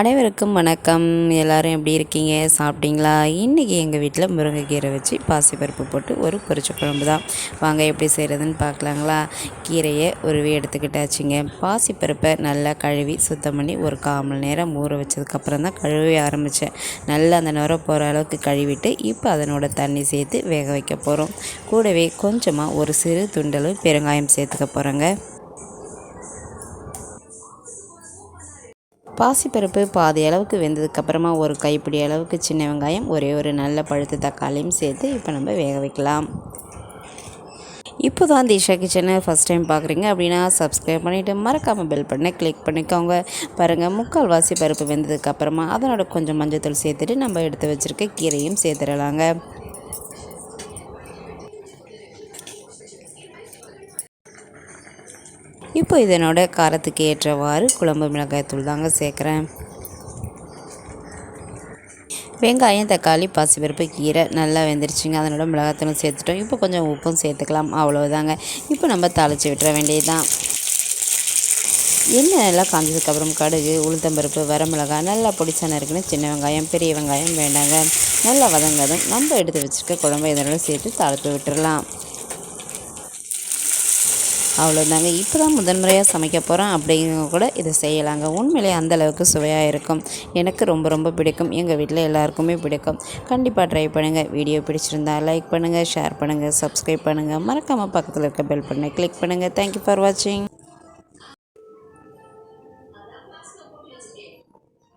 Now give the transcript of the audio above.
அனைவருக்கும் வணக்கம். எல்லோரும் எப்படி இருக்கீங்க? சாப்பிட்டீங்களா? இன்றைக்கி எங்கள் வீட்டில் முருங்கைக்கீரை வச்சு பாசிப்பருப்பு போட்டு ஒரு பொரிச்ச குழம்பு தான் வாங்க எப்படி செய்கிறதுன்னு பார்க்கலாங்களா? கீரையை உருவி எடுத்துக்கிட்டாச்சுங்க. பாசிப்பருப்பை நல்லா கழுவி சுத்தம் பண்ணி ஒரு கால் மணி நேரம் ஊற வச்சதுக்கப்புறம் தான் கழுவி ஆரம்பித்தேன் நல்லா அந்த நுர போகிற அளவுக்கு கழுவிட்டு இப்போ அதனோட தண்ணி சேர்த்து வேக வைக்க போகிறோம் கூடவே கொஞ்சமாக ஒரு சிறு துண்டளவு பெருங்காயம் சேர்த்துக்க போகிறோங்க பாசிப்பருப்பு பாதி அளவுக்கு வெந்ததுக்கப்புறமா ஒரு கைப்பிடி அளவுக்கு சின்ன வெங்காயம் ஒரே ஒரு நல்ல பழுத்த தக்காளியும் சேர்த்து இப்போ நம்ம வேக வைக்கலாம். இப்போ தான் தீஷா கிச்சனை ஃபஸ்ட் டைம் பார்க்குறீங்க அப்படின்னா சப்ஸ்கிரைப் பண்ணிவிட்டு மறக்காமல் பெல் பண்ண கிளிக் பண்ணிக்கோங்க. பாருங்கள் முக்கால் வாசி பருப்பு வெந்ததுக்கப்புறமா அதனோட கொஞ்சம் மஞ்சள் சேர்த்துட்டு நம்ம எடுத்து வச்சுருக்க கீரையும் சேர்த்துடலாங்க. இப்போ இதனோட காரத்துக்கு ஏற்றவாறு குழம்பு மிளகாய்த்தூள் தாங்க சேர்க்குறேன். வெங்காயம் தக்காளி பாசிப்பருப்பு கீரை நல்லா வெந்துருச்சுங்க. அதனோட மிளகாத்தூளும் சேர்த்துட்டோம். இப்போ கொஞ்சம் உப்பும் சேர்த்துக்கலாம். அவ்வளோதாங்க இப்போ நம்ம தாளித்து விட்டுற வேண்டியது தான் எண்ணெய் நல்லா காஞ்சதுக்கப்புறம் கடுகு உளுத்தம்பருப்பு வரமிளகாய் நல்லா பொடிச்சான இருக்குன்னு சின்ன வெங்காயம் பெரிய வெங்காயம் வேண்டாங்க. நல்லா வதங்கதும் நம்ம எடுத்து வச்சுருக்க குழம்பு இதனோட சேர்த்து தாளித்து விட்டுடலாம் அவ்வளோதாங்க இப்போ தான் முதன்முறையாக சமைக்க போகிறோம் அப்படிங்க கூட இதை செய்யலாங்க. உண்மையிலே அந்தளவுக்கு சுவையாக இருக்கும். எனக்கு ரொம்ப ரொம்ப பிடிக்கும். எங்கள் வீட்டில் எல்லாருக்குமே பிடிக்கும். கண்டிப்பாக ட்ரை பண்ணுங்கள் வீடியோ பிடிச்சிருந்தா லைக் பண்ணுங்கள் ஷேர் பண்ணுங்கள் சப்ஸ்கிரைப் பண்ணுங்கள் மறக்காமல் பக்கத்தில் இருக்க பெல் பண்ணை கிளிக் பண்ணுங்கள் தேங்க்யூ ஃபார் வாட்சிங்